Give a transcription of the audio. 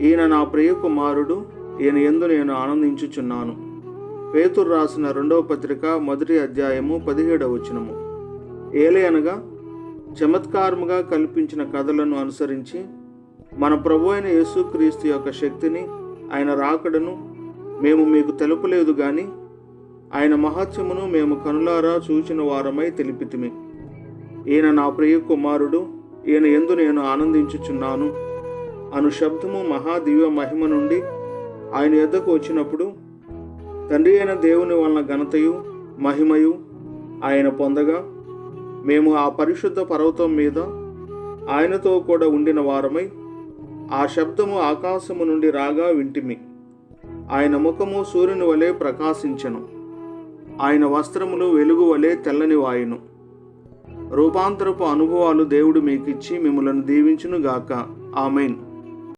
ఈయన నా ప్రియ కుమారుడు ఈయన ఎందు నేను ఆనందించుచున్నాను. పేతురు రాసిన రెండవ పత్రిక మొదటి అధ్యాయము పదిహేడవ వచనము. ఏలే అనగా చమత్కారముగా కల్పించిన కథలను అనుసరించి మన ప్రభు అయిన యేసుక్రీస్తు యొక్క శక్తిని ఆయన రాకడను మేము మీకు తెలుపలేదు కానీ ఆయన మహత్యమును మేము కనులారా చూచిన వారమై తెలిపితిమి. ఈయన నా ప్రియ కుమారుడు ఈయన ఎందు నేను ఆనందించుచున్నాను. అను శబ్దము మహాదివ్య మహిమ నుండి ఆయన ఎద్దకు వచ్చినప్పుడు తండ్రి అయిన దేవుని వలన ఘనతయు మహిమయు ఆయన పొందగా మేము ఆ పరిశుద్ధ పర్వతం మీద ఆయనతో కూడా ఉండిన వారమై ఆ శబ్దము ఆకాశము నుండి రాగా వింటిమి. ఆయన ముఖము సూర్యుని వలె ప్రకాశించను. ఆయన వస్త్రములు వెలుగు వలె తెల్లని వాయును. రూపాంతరపు అనుభవాలు దేవుడు మీకిచ్చి మిమ్మలను దీవించునుగాక. ఆమెన్.